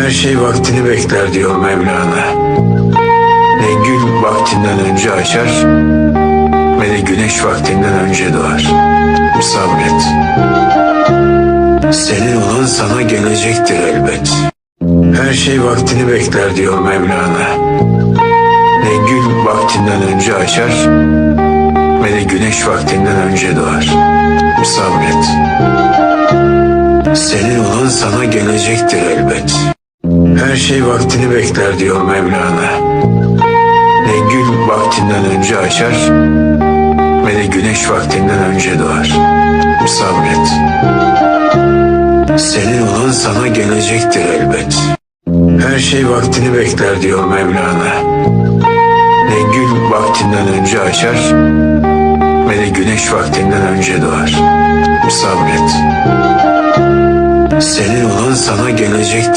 Her şey vaktini bekler diyor Mevlana. Ne gül vaktinden önce açar, ne güneş vaktinden önce doğar. Sabret. Senin olan sana gelecektir elbet. Her şey vaktini bekler diyor Mevlana. Ne gül vaktinden önce açar, ne güneş vaktinden önce doğar. Sabret. Senin olan sana gelecektir elbet. Her şey vaktini bekler diyor Mevlana. Ne gül vaktinden önce açar, ne de güneş vaktinden önce doğar. Sabret. Senin olan sana gelecektir elbet. Her şey vaktini bekler diyor Mevlana. Ne gül vaktinden önce açar, ne de güneş vaktinden önce doğar. Sabret. Senin olan sana gelecektir.